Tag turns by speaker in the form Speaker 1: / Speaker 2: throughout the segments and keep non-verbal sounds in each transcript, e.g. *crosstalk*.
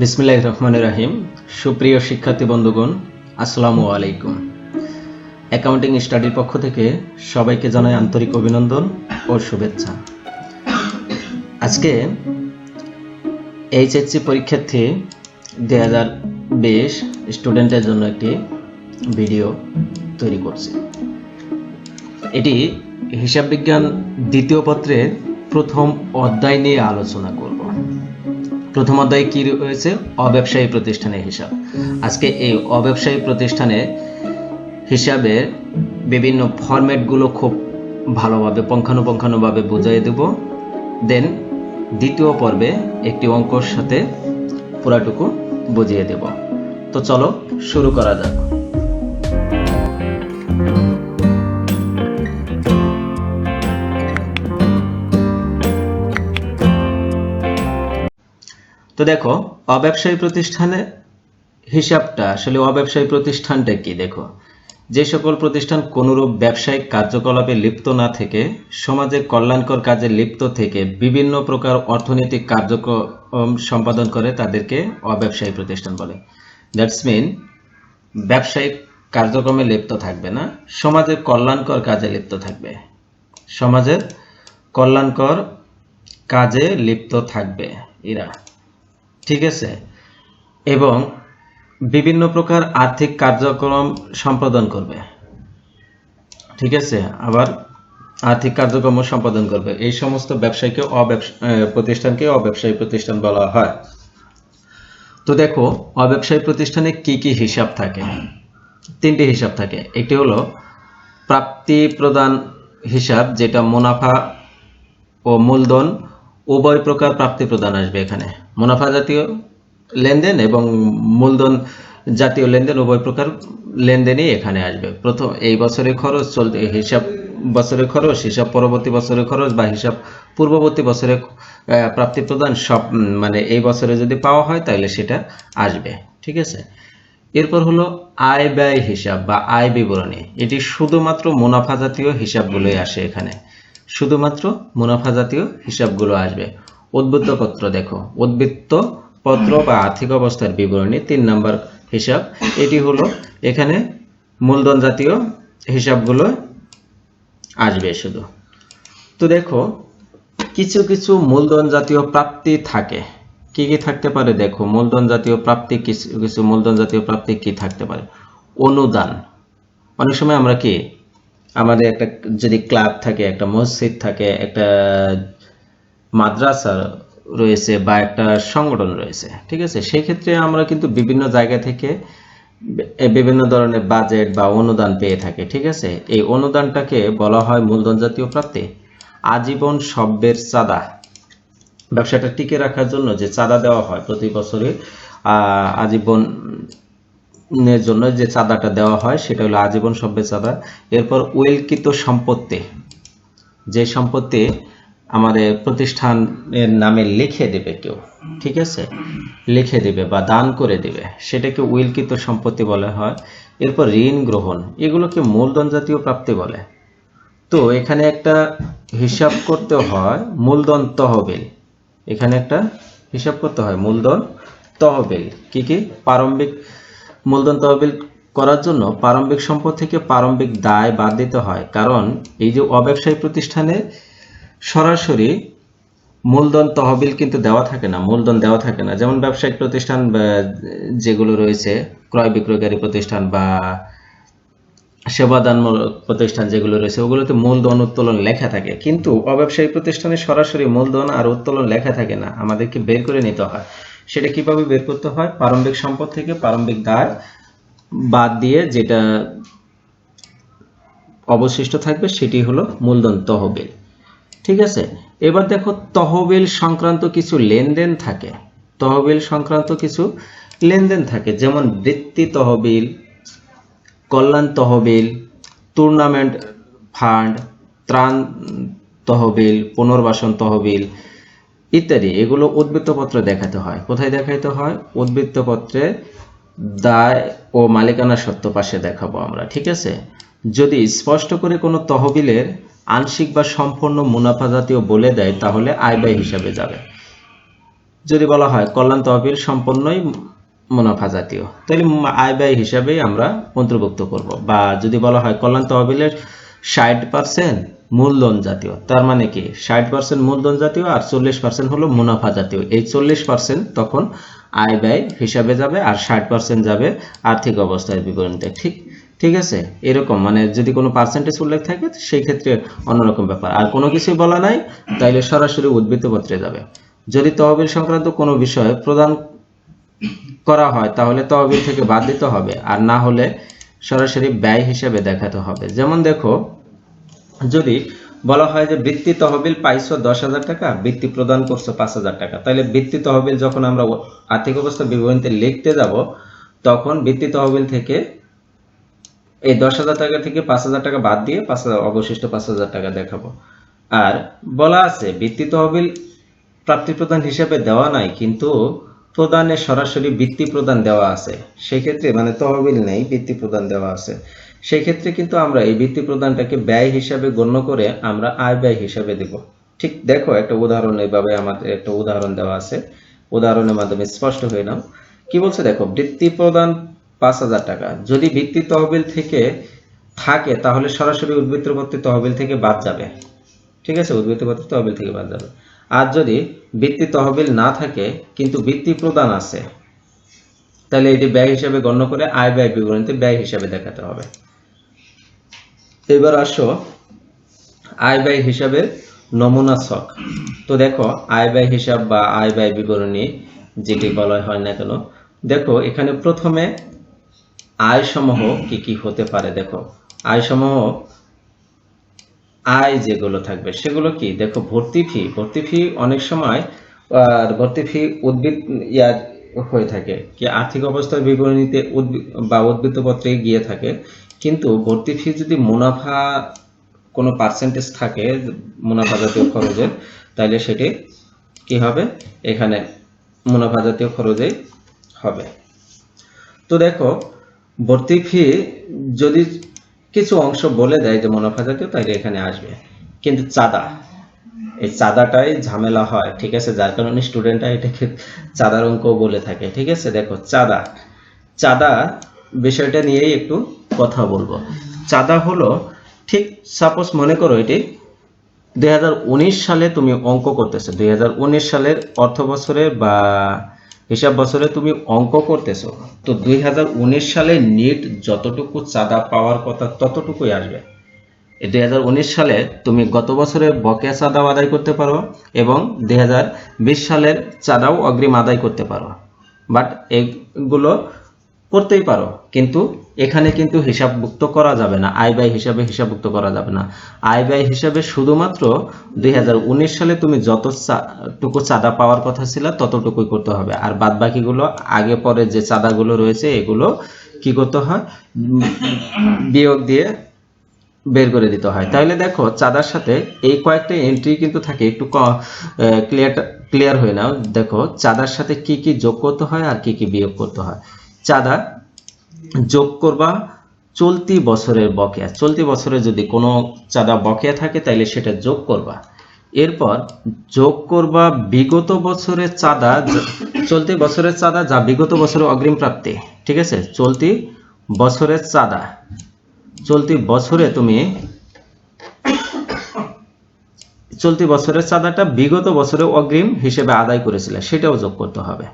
Speaker 1: বিসমিল্লাহ রহমান রাহিম। সুপ্রিয় শিক্ষার্থী বন্ধুগণ, আসসালামু আলাইকুম। অ্যাকাউন্টিং স্টাডির পক্ষ থেকে সবাইকে জানাই আন্তরিক অভিনন্দন ও শুভেচ্ছা। আজকে এইচএসসি পরীক্ষার্থী দুই হাজার বিশ স্টুডেন্টের জন্য একটি ভিডিও তৈরি করছি। এটি হিসাব বিজ্ঞান দ্বিতীয় পত্রের প্রথম অধ্যায় নিয়ে আলোচনা করব। প্রথম অধ্যায়ে কি রয়েছে? অব্যবসায়ী প্রতিষ্ঠানের হিসাব। আজকে এই অব্যবসায়ী প্রতিষ্ঠানে হিসাবে বিভিন্ন ফরম্যাটগুলো খুব ভালোভাবে, পঙ্খানুপঙ্খানুভাবে বুঝিয়ে দেব। দেন দ্বিতীয় পর্বে একটি অঙ্কর সাথে পুরাটুকু বুঝিয়ে দেব। তো চলো শুরু করা যাক। তো দেখো, অব্যবসায়ী প্রতিষ্ঠানে হিসাবটা, আসলে অব্যবসায়ী প্রতিষ্ঠানটা কি? দেখো, যে সকল প্রতিষ্ঠান কোনরূপ ব্যবসায়িক কার্যকলাপে লিপ্ত না থেকে, সমাজের কল্যাণকর কাজে লিপ্ত থেকে বিভিন্ন প্রকার অর্থনৈতিক কার্যক্রম সম্পাদন করে তাদেরকে অব্যবসায়ী প্রতিষ্ঠান বলে। দ্যাটস মিন ব্যবসায়িক কার্যক্রমে লিপ্ত থাকবে না, সমাজের কল্যাণকর কাজে লিপ্ত থাকবে। সমাজের কল্যাণকর কাজে লিপ্ত থাকবে এরা। ঠিক আছে? এবং বিভিন্ন প্রকার আর্থিক কার্যক্রম সম্পাদন করবে। ঠিক আছে? আবার আর্থিক কার্যক্রম সম্পাদন করবে। এই সমস্ত ব্যবসায়ীকে প্রতিষ্ঠানকে অব্যবসায়ী প্রতিষ্ঠান বলা হয়। তো দেখো, অব্যবসায়ী প্রতিষ্ঠানে কি কি হিসাব থাকে? তিনটি হিসাব থাকে। একটি হলো প্রাপ্তি প্রদান হিসাব, যেটা মুনাফা ও মূলধন উভয় প্রকার প্রাপ্তি প্রদান আসবে এখানে। মুনাফা জাতীয় লেনদেন এবং মূলধন জাতীয় লেনদেন উভয় প্রকার লেনদেনই এখানে আসবে। প্রথম, এই বছরের খরচ চলতে, হিসাব বছরের খরচ, হিসাব পরবর্তী বছরের খরচ বা হিসাব পূর্ববর্তী বছরে প্রাপ্তি প্রদান সব মানে এই বছরে যদি পাওয়া হয় তাহলে সেটা আসবে। ঠিক আছে? এরপর হলো আয় ব্যয় হিসাব বা আয় বিবরণী। এটি শুধুমাত্র মুনাফা জাতীয় হিসাবগুলোই আসে এখানে। শুধুমাত্র মুনাফা জাতীয় হিসাবগুলো আসবে। উদ্বৃত্ত পত্র দেখো। উদ্বৃত্ত পত্র বা আর্থিক অবস্থার বিবরণী, তিন নম্বর হিসাব। এটি হলো এখানে মূলধন জাতীয় হিসাবগুলো আসবে শুধু। তো দেখো, কিছু কিছু মূলধন জাতীয় প্রাপ্তি থাকে। কি কি থাকতে পারে? দেখো, মূলধন জাতীয় প্রাপ্তি, কিছু কিছু মূলধন জাতীয় প্রাপ্তি কি থাকতে পারে? অনুদান। অনেক সময় আমরা কি আমাদের একটা যদি ক্লাব থাকে, একটা মসজিদ থাকে, একটা মাদ্রাসা রয়েছে বা একটা সংগঠন রয়েছে, ঠিক আছে? সেই ক্ষেত্রে আমরা কিন্তু বিভিন্ন জায়গা থেকে বিভিন্ন ধরনের বাজেট বা অনুদান পেয়ে থাকি, ঠিক আছে? এই অনুদানটাকে বলা হয় মূলধন জাতীয় প্রাপ্তি। আজীবন সব্যের চাঁদা। ব্যবসাটা টিকে রাখার জন্য যে চাঁদা দেওয়া হয় প্রতি বছরে আজীবন জন্য যে চাঁদাটা দেওয়া হয়, সেটা হলো আজীবন সভ্য চাঁদা। এরপর ওয়েলকৃত সম্পত্তি। যে সম্পত্তি আমাদের প্রতিষ্ঠানের নামে লিখে দেবে কেউ, ঠিক আছে? লিখে দেবে বা দান করে দেবে, সেটাকে উইলকৃত সম্পত্তি বলা হয়। এরপর ঋণ গ্রহণ, এগুলোকে মূলধন জাতীয় প্রাপ্তি বলে। তো এখানে একটা হিসাব করতে হয়, মূলধন তহবিল। এখানে একটা হিসাব করতে হয়, মূলধন তহবিল। কি কি? প্রারম্ভিক মূলধন তহবিল করার জন্য প্রারম্ভিক সম্পদ থেকে প্রারম্ভিক দায় বাদ দিতে হয়। কারণ এই যে অব্যবসায়ী প্রতিষ্ঠানে সরাসরি মূলধন তহবিল কিন্তু দেওয়া থাকে না, মূলধন দেওয়া থাকে না। যেমন ব্যবসায়িক প্রতিষ্ঠান যেগুলো রয়েছে, ক্রয় বিক্রয়কারী প্রতিষ্ঠান বা সেবাদানমূলক প্রতিষ্ঠান যেগুলো রয়েছে, ওগুলোতে মূলধন উত্তোলন লেখা থাকে। কিন্তু অব্যবসায়ী প্রতিষ্ঠানে সরাসরি মূলধন আর উত্তোলন লেখা থাকে না। আমাদেরকে বের করে নিতে হয়। সেটা কীভাবে বের করতে হয়? প্রারম্ভিক সম্পদ থেকে প্রারম্ভিক দায় বাদ দিয়ে যেটা অবশিষ্ট থাকবে সেটি হলো মূলধন তহবিল। ঠিক আছে? এবার দেখো, তহবিল সংক্রান্ত কিছু লেনদেন থাকে। তহবিল সংক্রান্ত কিছু লেনদেন থাকে। যেমন বৃত্তি তহবিল, কল্যাণ তহবিল টুর্নামেন্ট ফান্ড ত্রাণ তহবিল, পুনর্বাসন তহবিল ইত্যাদি, এগুলো উদ্বৃত্তপত্রে দেখাতে হয়। কোথায় দেখাইতে হয়? উদ্বৃত্তপত্রে দায় ও মালিকানা সত্ত্ব পাশে দেখাবো আমরা, ঠিক আছে? যদি স্পষ্ট করে কোনো তহবিলের আংশিক বা সম্পূর্ণ মুনাফা জাতীয় বলে দেয়, তাহলে আয় ব্যয় হিসাবে যাবে। যদি বলা হয় কল্যাণ তহবিল সম্পূর্ণই মুনাফা জাতীয়, তাহলে আয় ব্যয় হিসাবেই আমরা অন্তর্ভুক্ত করব। বা যদি বলা হয় কল্যাণ তহবিলের ষাট পার্সেন্ট মূলধন জাতীয়। তার মানে কি? ষাট পার্সেন্ট মূলধন জাতীয় আর চল্লিশ পার্সেন্ট হলো মুনাফা জাতীয়। এই চল্লিশ পার্সেন্ট তখন আয় ব্যয় হিসাবে যাবে আর ষাট পার্সেন্ট যাবে আর্থিক অবস্থার বিবরণীতে ঠিক? ঠিক আছে? এরকম। মানে যদি কোনো পার্সেন্টেজ উল্লেখ থাকে, সেই ক্ষেত্রে অন্যরকম ব্যাপার। আর কোনো কিছুই বলা নাই, তাইলে সরাসরি উদ্বৃত্ত পত্রে যাবে। যদি তহবিল সংক্রান্ত কোনো বিষয় প্রদান করা হয়, তাহলে তহবিল থেকে বাদ দিতে হবে। আর না হলে সরাসরি ব্যয় হিসেবে দেখাতে হবে। যেমন দেখো যদি বলা হয় যে বৃত্তি তহবিল পাইছো দশ হাজার টাকা বৃত্তি প্রদান করছ পাঁচ হাজার টাকা, তাহলে বৃত্তি তহবিল যখন আমরা আর্থিক অবস্থা বিবরণীতে লিখতে যাব, তখন বৃত্তি তহবিল থেকে এই দশ হাজার টাকা থেকে পাঁচ হাজার টাকা বাদ দিয়ে পাঁচ হাজার, অবশিষ্ট পাঁচ হাজার টাকা দেখাবো। আর বলা আছে বৃত্তি তহবিল প্রাপ্তি প্রদান হিসেবে দেওয়া নাই, কিন্তু প্রদানে সরাসরি বৃত্তি প্রদান দেওয়া আছে। সেক্ষেত্রে মানে তহবিল নেই বৃত্তি প্রদান দেওয়া আছে। সেক্ষেত্রে কিন্তু আমরা এই বৃত্তি প্রদানটাকে ব্যয় হিসাবে গণ্য করে আমরা আয় ব্যয় হিসাবে দেব। ঠিক দেখো, একটা উদাহরণ এইভাবে আমাদের একটা উদাহরণ দেওয়া আছে। উদাহরণের মাধ্যমে স্পষ্ট হয়ে নাও। কি বলছে দেখো বৃত্তি প্রদান পাঁচ হাজার টাকা। যদি বৃত্তি তহবিল থেকে থাকে, তাহলে সরাসরি উদ্বৃত্তপত্তি তহবিল থেকে বাদ যাবে। ঠিক আছে উদ্বৃত্তপত্র তহবিল থেকে বাদ যাবে। আর যদি বৃত্তি তহবিল না থাকে, কিন্তু বৃত্তি প্রদান আছে, তাহলে এটি ব্যয় হিসাবে গণ্য করে আয় ব্যয় বিবরণীতে ব্যয় হিসাবে দেখাতে হবে। এবার আসো আয় ব্যয় হিসাবে নমুনা ছক। তো দেখো, আয় ব্যয় হিসাব বা আয় ব্যয় বিবরণী যেটি বলা হয় না কেন, দেখো, এখানে প্রথমে আয় সমূহ কি কি হতে পারে দেখো। আয় সমূহ, আয় যেগুলো থাকবে, সেগুলো কি? দেখো, ভর্তি ফি ভর্তি ফি অনেক সময়, আর ভর্তি ফি উদ্ভিদ ইয়া হয়ে থাকে, কি আর্থিক অবস্থার বিবরণীতে উদ্বি- বা উদ্বৃত্ত পত্রে গিয়ে থাকে। কিন্তু ভর্তি ফি যদি মুনাফা কোনো পার্সেন্টেজ থাকে, মুনাফা জাতীয় খরচের তাহলে সেটি কি হবে? এখানে মুনাফা জাতীয় খরচেই হবে। তো দেখো, ভর্তি ফি যদি কিছু অংশ বলে দেয় যে মুনাফা জাতীয়, তাহলে এখানে আসবে। কিন্তু চাঁদা, এই চাঁদাটাই ঝামেলা হয়, ঠিক আছে? যার কারণে স্টুডেন্টরা এটাকে চাঁদার অঙ্ক বলে থাকে, ঠিক আছে? দেখো, চাঁদা চাঁদা বিষয়টা নিয়েই একটু কথা বলব। চাঁদা হলো, ঠিক সাপোজ মনে করো এটি, দুই সালে তুমি অঙ্ক করতেছো, দুই সালের অর্থ বছরে বা হিসাব বছরে তুমি অঙ্ক করতেছো, তো দুই সালে নিট যতটুকু চাঁদা পাওয়ার কথা ততটুকুই আসবে। দুই সালে তুমি গত বছরের বকেয়া চাঁদাও আদায় করতে পারো এবং দুই হাজার বিশ সালের চাঁদাও অগ্রিম আদায় করতে পারো। বাট এগুলো করতেই পারো। কিন্তু এখানে কিন্তু হিসাবভুক্ত করা যাবে না। আয় ব্যয় হিসাবে হিসাবভুক্ত করা যাবে না। আয় ব্যয় হিসাবে শুধুমাত্র দুই সালে তুমি যতটুকু চাঁদা পাওয়ার কথা ছিল, ততটুকুই করতে হবে। আর বাদ বাকিগুলো আগে পরে যে চাঁদাগুলো রয়েছে, এগুলো কি করতে হয়? বিয়োগ দিয়ে বের করে দিতে হয়। তাহলে দেখো, চাঁদার সাথে এই কয়েকটা এন্ট্রি কিন্তু থাকে। একটু ক্লিয়ার ক্লিয়ার হয়ে নাও। দেখো, চাঁদার সাথে কি কি যোগ করতে হয় আর কি কি বিয়োগ করতে হয়। চাঁদা যোগ করবা চলতি বছরের বকেয়া। চলতি বছরে যদি কোনো চাঁদা বকেয়া থাকে, তাইলে সেটা যোগ করবা। এরপর যোগ করবা বিগত বছরের চাঁদা, চলতি বছরের চাঁদা যা বিগত বছরে অগ্রিম প্রাপ্তি, ঠিক আছে? চলতি বছরের চাঁদা। চলতি বছরে তুমি চলতি বছরের চাঁদাটা বিগত বছরে অগ্রিম হিসেবে আদায় করেছিলে, সেটাও যোগ করতে হবে।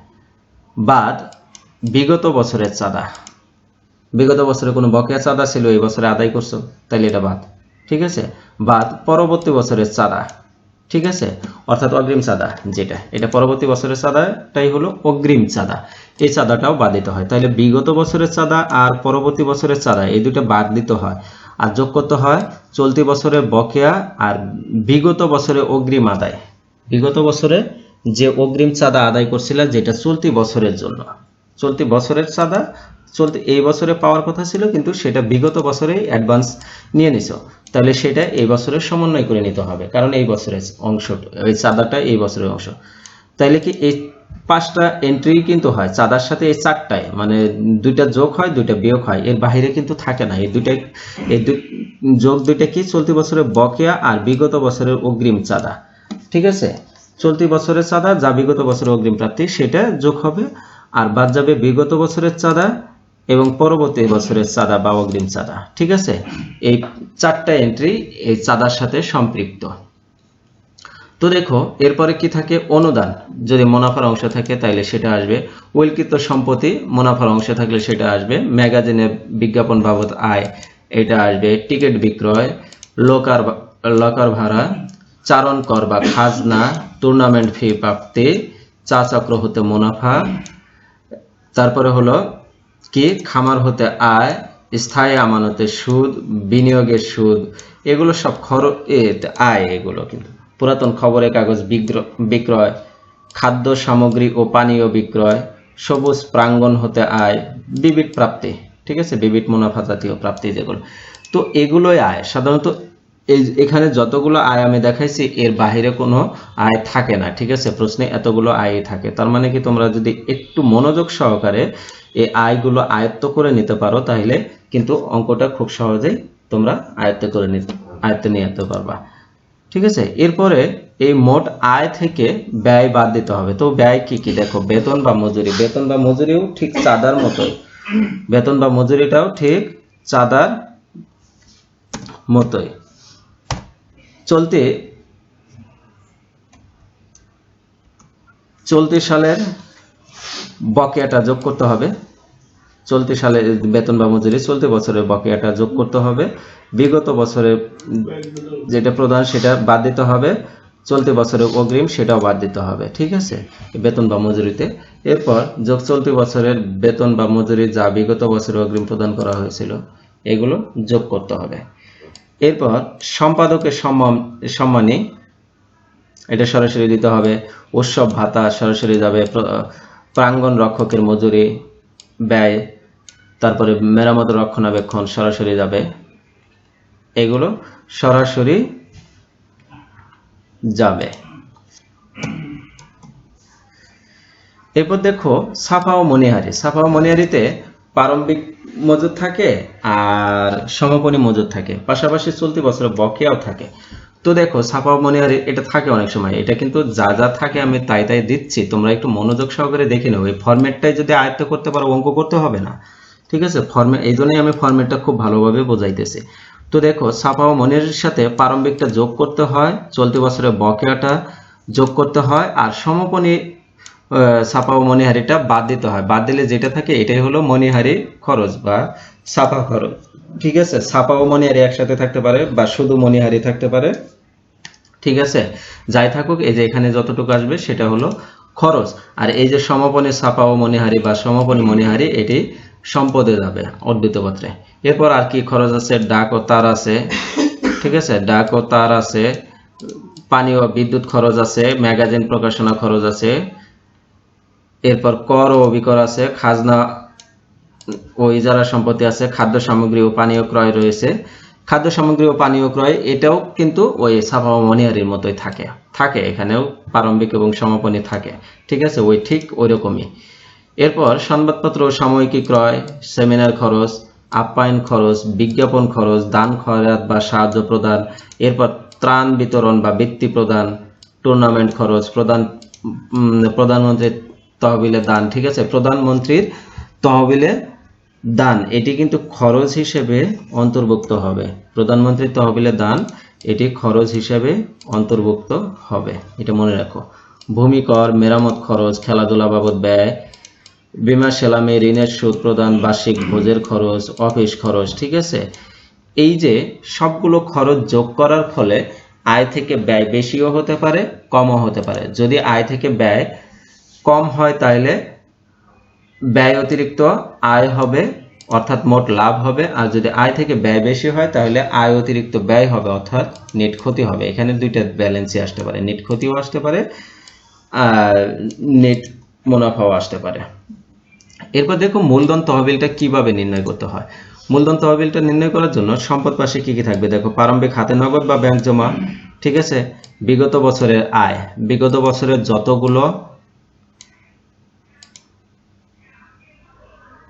Speaker 1: বাদ বিগত বছরের চাঁদা। বিগত বছরে কোনো বকেয়া চাঁদা ছিল, এই বছরে আদায় করছ তাহলে এটা বাদ, ঠিক আছে? বাদ পরবর্তী বছরের চাঁদা, ঠিক আছে? অর্থাৎ অগ্রিম চাঁদা যেটা, এটা পরবর্তী বছরের চাঁদাটাই হলো অগ্রিম চাঁদা। এই চাঁদাটাও বাদ দিতে হয়। তাহলে বিগত বছরের চাঁদা আর পরবর্তী বছরের চাঁদা, এই দুটো বাদ দিতে হয়। আর যোগ করতে হয় চলতি বছরের বকেয়া আর বিগত বছরে অগ্রিম আদায়। বিগত বছরে যে অগ্রিম চাঁদা আদায় করছিল, যেটা চলতি বছরের জন্য। চলতি বছরের চাঁদা, চলতি এই বছরে পাওয়ার কথা ছিল, কিন্তু সেটা বিগত বছরে অ্যাডভান্স নিয়ে নিছো। তাহলে সেটা এই বছরের সমন্বয় করে নিতে হবে, কারণ এই বছরের অংশ, এই চাঁদাটা এই বছরের অংশ। তাইলে কি এই পাঁচটা এন্ট্রি কিন্তু হয়, চাঁদার সাথে এই চারটায় মানে দুইটা যোগ হয়, দুইটা বিয়োগ হয়, এর বাইরে কিন্তু থাকে না। এই দুইটাই, এই যোগ দুইটা কি চলতি বছরের বকেয়া আর বিগত বছরের অগ্রিম চাঁদা? ঠিক আছে? চলতি বছরের চাঁদা, যা বিগত বছরের অগ্রিম প্রাপ্তি, সেটা যোগ হবে আর বাদ যাবে বিগত বছরের চাঁদা এবং পরবর্তী বছরের চাঁদা বা অগ্রিম চাঁদা, ঠিক আছে? এই চারটা এন্ট্রি এই চাঁদার সাথে সম্পৃক্ত। তো দেখো, এরপরে কি থাকে? অনুদান। যদি মুনাফার অংশ থাকে, তাইলে সেটা আসবে। উইলকৃত সম্পত্তি, মুনাফার অংশ থাকলে সেটা আসবে। ম্যাগাজিনে বিজ্ঞাপন বাবদ আয়, এটা আসবে। টিকিট বিক্রয়, লোকার লকার ভাড়া, চারণ কর বা খাজনা টুর্নামেন্ট ফি প্রাপ্তি, চা চক্র হতে মুনাফা তারপরে হলো কি? খামার হতে আয়, স্থায়ী আমানতের সুদ, বিনিয়োগের সুদ, এগুলো সব খরচ আয় এগুলো কিন্তু। পুরাতন খবরের কাগজ বিক্রয়, খাদ্য সামগ্রী ও পানীয় বিক্রয়, সবুজ প্রাঙ্গণ হতে আয়, বিবিধ প্রাপ্তি, ঠিক আছে? বিবিধ মুনাফা জাতীয় প্রাপ্তি যেগুলো। তো এগুলোই আয়। সাধারণত এই এখানে যতগুলো আয় আমি দেখাইছি, এর বাইরে কোনো আয় থাকে না, ঠিক আছে? প্রশ্নে এতগুলো আয় থাকে। তার মানে কি তোমরা যদি একটু মনোযোগ সহকারে এই আয়গুলো আয়ত্ত করে নিতে পারো, তাহলে কিন্তু অঙ্কটা খুব সহজেই তোমরা আয়ত্ত করে নিতে আয়ত্তে নিয়ে যেতে পারবা। ঠিক আছে? এরপরে এই মোট আয় থেকে ব্যয় বাদ দিতে হবে। তো ব্যয় কি কি? দেখো, বেতন বা মজুরি। বেতন বা মজুরিও ঠিক চাঁদার মতোই। বেতন বা মজুরিটাও ঠিক চাঁদার মতোই। চলতি চলতি সালের বকেয়াটা যোগ করতে হবে। চলতি সালে বেতন বা মজুরি, চলতি বছরের বকেয়াটা যোগ করতে হবে। বিগত বছরের যেটা প্রদান সেটা বাদ দিতে হবে। চলতি বছরের অগ্রিম সেটাও বাদ দিতে হবে, ঠিক আছে? বেতন বা মজুরিতে। এরপর যোগ চলতি বছরের বেতন বা মজুরি যা বিগত বছরে অগ্রিম প্রদান করা হয়েছিল, এগুলো যোগ করতে হবে। এরপর সম্পাদকের সম্মান, সম্মানী এটা সরাসরি দিতে হবে। উৎসব ভাতা সরাসরি যাবে, প্র- প্রাঙ্গণ রক্ষকের মজুরি, ব্যয়, তারপরে মেরামত রক্ষণাবেক্ষণ সরাসরি যাবে। এগুলো সরাসরি যাবে। এরপর দেখো সাফা ও মনিহারি। সাফা ও মনিহারিতে প্রারম্ভিক মজুদ থাকে আর সমাপনী মজুদ থাকে। পাশাপাশি চলতি বছরে বকেয়াও থাকে। তো দেখো, ছাপা ও মনিহারি এটা থাকে অনেক সময়। এটা কিন্তু যা যা থাকে আমি তাই তাই দিচ্ছি। তোমরা একটু মনোযোগ সহকারে দেখে নেব এই ফরম্যাটটাই যদি আয়ত্ত করতে পারো, অঙ্ক করতে হবে না। ঠিক আছে? ফরম্যাট এই জন্যই আমি ফরম্যাটটা খুব ভালোভাবে বোঝাইতেছি। তো দেখো, ছাপা ও মনিহারির সাথে প্রারম্ভিকটা যোগ করতে হয়, চলতি বছরে বকেয়াটা যোগ করতে হয়, আর সমাপনী ছাপা ও মণিহারিটা বাদ দিতে হয়। বাদ দিলে যেটা থাকে, এটাই হলো মণিহারি খরচ বা ছাপা খরচ। ঠিক আছে? ছাপা ও মণিহারি একসাথে থাকতে পারে বা শুধু মণিহারি থাকতে পারে। ঠিক আছে? যাই থাকুক, এই যে এখানে যতটুকু আসবে, সেটা হলো খরচ। আর এই যে সমাপনী ছাপা ও মণিহারি বা সমাপনী মণিহারি, এটি সম্পদে যাবে পত্রে। এরপর আর কি খরচ আছে? ডাক ও তার আছে। ঠিক আছে? ডাক ও তার আছে। পানি ও বিদ্যুৎ খরচ আছে। ম্যাগাজিন প্রকাশনা খরচ আছে। এরপর কর ও অবিকর আছে খাজনা ও ইজারা সম্পত্তি আছে খাদ্য সামগ্রী ও পানীয় ক্রয় রয়েছে। খাদ্য সামগ্রী ও পানীয় ক্রয় এটাও কিন্তু ওই সাফা ও মনিহারির মতোই থাকে। থাকে এখানেও প্রারম্ভিক এবং সমাপনী থাকে। ঠিক আছে? ওই ঠিক ওই রকমই এরপর সংবাদপত্র সাময়িকী ক্রয় সেমিনার খরচ আপ্যায়ন খরচ বিজ্ঞাপন খরচ দান খয়রাত বা সাহায্য প্রদান এরপর ত্রাণ বিতরণ বা বৃত্তি প্রদান টুর্নামেন্ট খরচ প্রধান উম, প্রধানমন্ত্রীর তহবিলে দান, ঠিক আছে? প্রধানমন্ত্রীর তহবিলে দান, এটি কিন্তু খরচ হিসেবে অন্তর্ভুক্ত হবে। প্রধানমন্ত্রীর তহবিলে দান, এটি খরচ হিসেবে অন্তর্ভুক্ত হবে। এটা মনে রাখো। ভূমি কর, মেরামত খরচ, খেলাধুলা বাবদ ব্যয়, বিমা সেলামে, ঋণের সুদ প্রদান, বার্ষিক ভোজের খরচ, অফিস খরচ, ঠিক আছে? এই যে সবগুলো খরচ যোগ করার ফলে আয় থেকে ব্যয় বেশিও হতে পারে, কমও হতে পারে। যদি আয় থেকে ব্যয় কম হয় তাহলে ব্যয় অতিরিক্ত আয় হবে, অর্থাৎ মোট লাভ হবে। আর যদি আয় থেকে ব্যয় বেশি হয় তাহলে আয় অতিরিক্ত ব্যয় হবে, অর্থাৎ নেট ক্ষতি হবে। এখানে দুইটা ব্যালেন্সই আসতে পারে। নেট ক্ষতিও আসতে পারে, আর নেট মুনাফাও আসতে পারে। এরপর দেখো মূলধন তহবিলটা কীভাবে নির্ণয় করতে হয়। মূলধন তহবিলটা নির্ণয় করার জন্য সম্পদ পাশে কি কি থাকবে? দেখো প্রারম্ভিক হাতে নগদ বা ব্যাংক জমা, ঠিক আছে? বিগত বছরের আয়। বিগত বছরের যতগুলো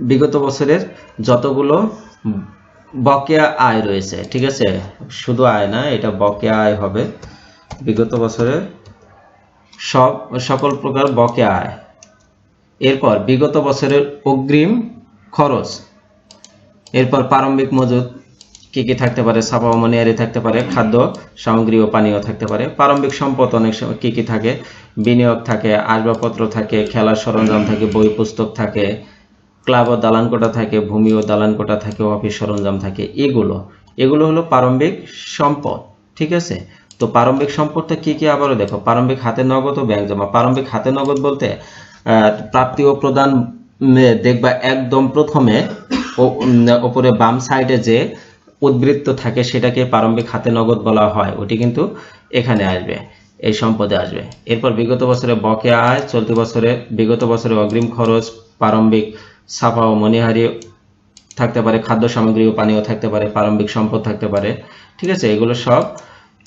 Speaker 1: বিগত বছরের যতগুলো বকেয়া আয় রয়েছে ঠিক আছে? শুধু আয় না এটা বকেয়া আয় হবে। বিগত বছরের সব সকল প্রকার বকেয়া আয়। এরপর বিগত বছরের অগ্রিম খরচ এরপর প্রারম্ভিক মজুদ কি কি থাকতে পারে? ছাপা ও মনিহারি থাকতে পারে খাদ্য সামগ্রী ও পানীয় থাকতে পারে। প্রারম্ভিক সম্পদ অনেক সময় কী কী থাকে? বিনিয়োগ থাকে আসবাবপত্র থাকে খেলার সরঞ্জাম থাকে বই পুস্তক থাকে ক্লাব ও দালান কোটা থাকে, ভূমি ও দালান কোঠা থাকে, অফিস সরঞ্জাম থাকে, এগুলো। এগুলো হলো প্রারম্ভিক সম্পদ, ঠিক আছে? তো প্রারম্ভিক সম্পদটা কি কি আবারও দেখো, প্রারম্ভিক হাতে নগদ ও ব্যাংক জমা। প্রারম্ভিক হাতে নগদ বলতে প্রাপ্তি ও প্রদান দেখবা একদম প্রথমে ওপরে বাম সাইডে যে উদ্বৃত্ত থাকে সেটাকে প্রারম্ভিক হাতে নগদ বলা হয়, ওটি কিন্তু এখানে আসবে, এই সম্পদে আসবে। এরপর বিগত বছরে বকেয়া আয়, চলতি বছরে, বিগত বছরে অগ্রিম খরচ, প্রারম্ভিক ছাপা ও মনিহারি থাকতে পারে, খাদ্য সামগ্রী ও পানীয় থাকতে পারে, প্রারম্ভিক সম্পদ থাকতে পারে, ঠিক আছে? এগুলো সব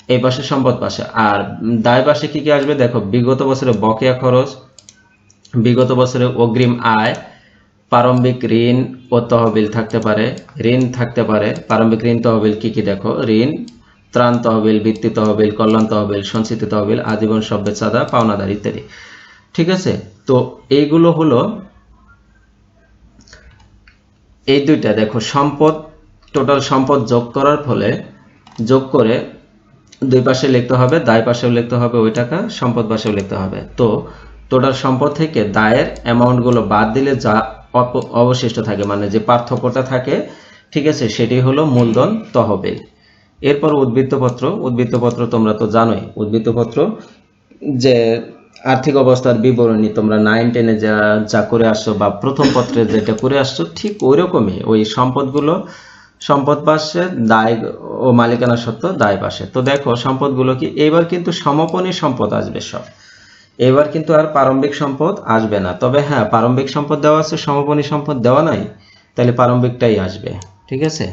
Speaker 1: এই পাশে সম্পদ পাশে। আর দায় পাশে কি কি আসবে? দেখো, বিগত বছরে বকেয়া খরচ, বিগত বছরে অগ্রিম আয়, প্রারম্ভিক ঋণ ও তহবিল থাকতে পারে, ঋণ থাকতে পারে, প্রারম্ভিক ঋণ তহবিল কি কি? দেখো, ঋণ, ত্রাণ তহবিল ভিত্তি তহবিল, কল্যাণ তহবিল, সঞ্চিত তহবিল, আজীবন সভ্যের চাঁদা, পাওনাদার ইত্যাদি, ঠিক আছে? তো এইগুলো হলো এই দুইটা, দেখো, সম্পদ টোটাল সম্পদ যোগ করার ফলে যোগ করে দুই পাশে লিখতে হবে, দায় পাশেও লিখতে হবে ওই টাকা, সম্পদ পাশেও লিখতে হবে। তো টোটাল সম্পদ থেকে দায়ের অ্যামাউন্টগুলো বাদ দিলে যা অবশিষ্ট থাকে মানে যে পার্থক্যটা থাকে, ঠিক আছে, সেটি হলো মূলধন তহবিল। এরপর উদ্বৃত্তপত্র উদ্বৃত্তপত্র তোমরা তো জানোই, উদ্বৃত্তপত্র যে আর্থিক অবস্থার বিবরণী তোমরা নাইন টেনে যা যা করে আসছো বা প্রথম পত্রে যেটা করে আসছো, ঠিক ওই রকমই ওই সম্পদগুলো, সম্পদ পাশে দায় ও মালিকানা সত্ত্ব দায় পাশে। তো দেখো, সম্পদগুলো কি? এবার কিন্তু সমাপনী সম্পদ আসবে সব। এবার কিন্তু আর প্রারম্ভিক সম্পদ আসবে না। তবে হ্যাঁ প্রারম্ভিক সম্পদ দেওয়া আছে, সমাপনী সম্পদ দেওয়া নাই, তাহলে প্রারম্ভিকটাই আসবে, ঠিক আছে?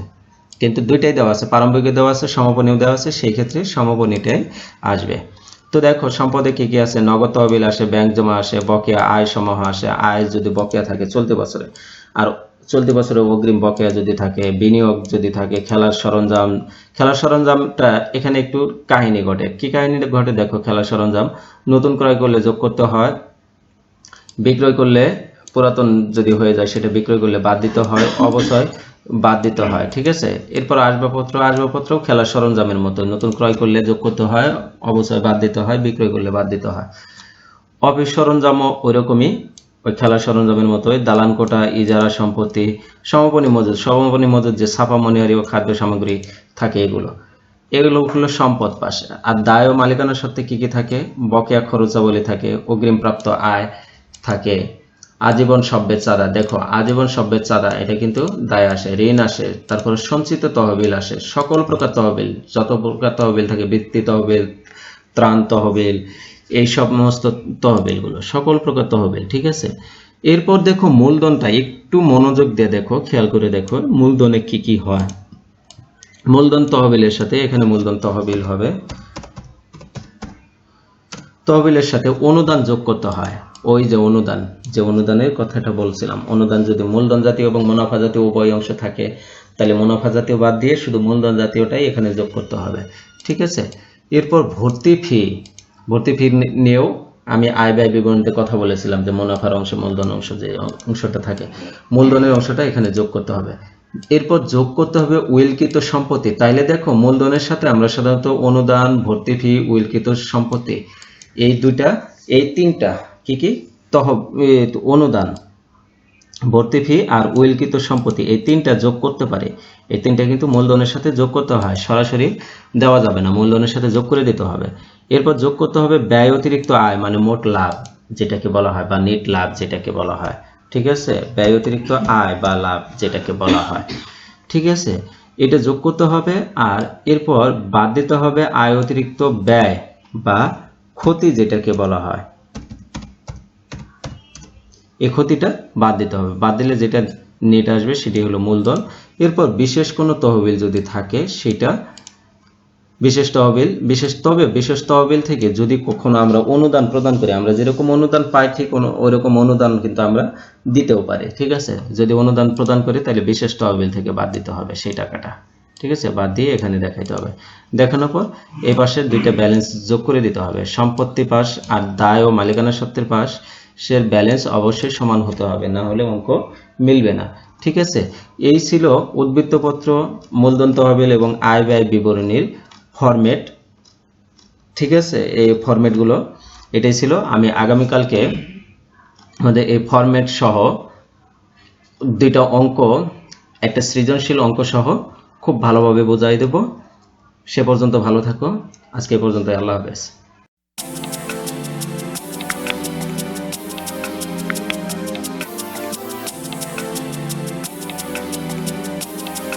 Speaker 1: কিন্তু দুইটাই দেওয়া আছে প্রারম্ভিকে দেওয়া আছে, সমাপনীও দেওয়া আছে, সেই ক্ষেত্রে সমাপনীটাই আসবে। তো দেখো, সম্পদে কি কি আছে? নগদ তহবিল আসে, ব্যাংক জমা আসে, বকেয়া আয় সমূহ আসে, আয় যদি বকেয়া থাকে, চলতি বছরে। আর চলতি বছরে অগ্রিম বকেয়া যদি থাকে, বিনিয়োগ যদি থাকে, খেলার সরঞ্জাম, খেলার সরঞ্জামটা এখানে একটু কাহিনী ঘটে। কি কাহিনী ঘটে? দেখো, খেলার সরঞ্জাম নতুন ক্রয় করলে যোগ করতে হয়, বিক্রয় করলে পুরাতন যদি হয়ে যায় সেটা বিক্রয় করলে বাদ দিতে হয় *laughs* অবশ্যই বাদ দিতে হয় ঠিক আছে? এরপর আসবাবপত্র আসবাবপত্র খেলার সরঞ্জামের মতো নতুন ক্রয় করলে যোগ করতে হয় অবশ্যই বাদ দিতে হয় বিক্রয় করলে বাদ দিতে হয়। অফিস সরঞ্জামও ওইরকমই ওই খেলার সরঞ্জামের মতোই দালান কোটা ইজারা সম্পত্তি সমাপনী মজুদ সমাপনী মজুদ যে ছাপা মনিহারি ও খাদ্য সামগ্রী থাকে এগুলো। এগুলো হলো সম্পদ পাশে আর দায় ও মালিকানার সত্ত্বে কি কি থাকে? বকেয়া খরচাবলী থাকে অগ্রিম প্রাপ্ত আয় থাকে। আজীবন সভ্যের চাঁদা। দেখো, আজীবন সভ্যের চাঁদা, এটা কিন্তু দায় আসে, ঋণ আসে, তারপরে সঞ্চিত তহবিল আসে। সকল প্রকার তহবিল, যত প্রকার তহবিল থাকে, বৃত্তি তহবিল, ত্রাণ তহবিল, এই সমস্ত তহবিলগুলো, সকল প্রকার তহবিল, ঠিক আছে? এরপর দেখো মূলধনটা, একটু মনোযোগ দিয়ে দেখো, খেয়াল করে দেখো, মূলধনে কি কি হয়। মূলধন তহবিলের সাথে, এখানে মূলধন তহবিল হবে। তহবিলের সাথে অনুদান যোগ করতে হয়, ওই যে অনুদান। যে অনুদানের কথাটা বলছিলাম, অনুদান যদি মূলধন জাতীয় এবং মুনাফা জাতীয় উভয় অংশ থাকে, তাহলে মুনাফা জাতীয় বাদ দিয়ে শুধু মূলধন জাতীয়টাই এখানে যোগ করতে হবে, ঠিক আছে? এরপর ভর্তি ফি ভর্তি ফি নিয়েও আমি আয় ব্যয় বিবরণীতে কথা বলেছিলাম যে মুনাফার অংশ, মূলধন অংশ যে অংশটা থাকে, মূলধনের অংশটা এখানে যোগ করতে হবে। এরপর যোগ করতে হবে উইলকৃত সম্পত্তি, তাইলে দেখো মূলধনের সাথে আমরা সাধারণত অনুদান, ভর্তি ফি উইলকৃত সম্পত্তি, এই দুইটা, এই তিনটা, কি কি? অনুদান, ভর্তি ফি আর উইলকৃত সম্পত্তি, এই তিনটা যোগ করতে পারে। এই তিনটা কিন্তু মূলধনের সাথে যোগ করতে হয়, সরাসরি দেওয়া যাবে না, মূলধনের সাথে যোগ করে দিতে হবে। এরপর যোগ করতে হবে ব্যয় অতিরিক্ত আয় মানে মোট লাভ, যেটাকে বলা হয়, বা নেট লাভ যেটাকে বলা হয়। ঠিক আছে? ব্যয় অতিরিক্ত আয় বা লাভ যেটাকে বলা হয়। ঠিক আছে? এটা যোগ করতে হবে আর এরপর বাদ দিতে হবে আয় অতিরিক্ত ব্যয় বা ক্ষতি যেটাকে বলা হয়। এই ক্ষতিটা বাদ দিতে হবে। বাদ দিলে যেটা নেট আসবে সেটি হলো মূলধন। এরপর বিশেষ কোনো তহবিল যদি থাকে, সেটা বিশেষ তহবিল, বিশেষ তবে বিশেষ তহবিল থেকে যদি কখনো আমরা অনুদান প্রদান করি, আমরা যেরকম অনুদান পাই, ঠিক ওইরকম অনুদান কিন্তু আমরা দিতেও পারি, ঠিক আছে? যদি অনুদান প্রদান করি, তাহলে বিশেষ তহবিল থেকে বাদ দিতে হবে সেই টাকাটা, ঠিক আছে? বাদ দিয়ে এখানে দেখাইতে হবে। দেখানোর পর এই পাশের দুইটা ব্যালেন্স যোগ করে দিতে হবে। সম্পত্তি পাশ আর দায় ও মালিকানা সত্ত্বের পাশ সে ব্যালেন্স অবশ্যই সমান হতে হবে, না হলে অঙ্ক মিলবে না। ঠিক আছে? এই ছিল উদ্বৃত্তপত্র, মূলধন তহবিল এবং আয় ব্যয় বিবরণীর ফরম্যাট ঠিক আছে? এই ফরম্যাটগুলো এটাই ছিল। আমি আগামীকালকে আমাদের এই ফরম্যাট সহ দুইটা অঙ্ক, একটা সৃজনশীল অঙ্ক সহ খুব ভালোভাবে বোঝাই দেব। সে পর্যন্ত ভালো থাকো। আজকে পর্যন্ত আল্লাহ হাফেজ।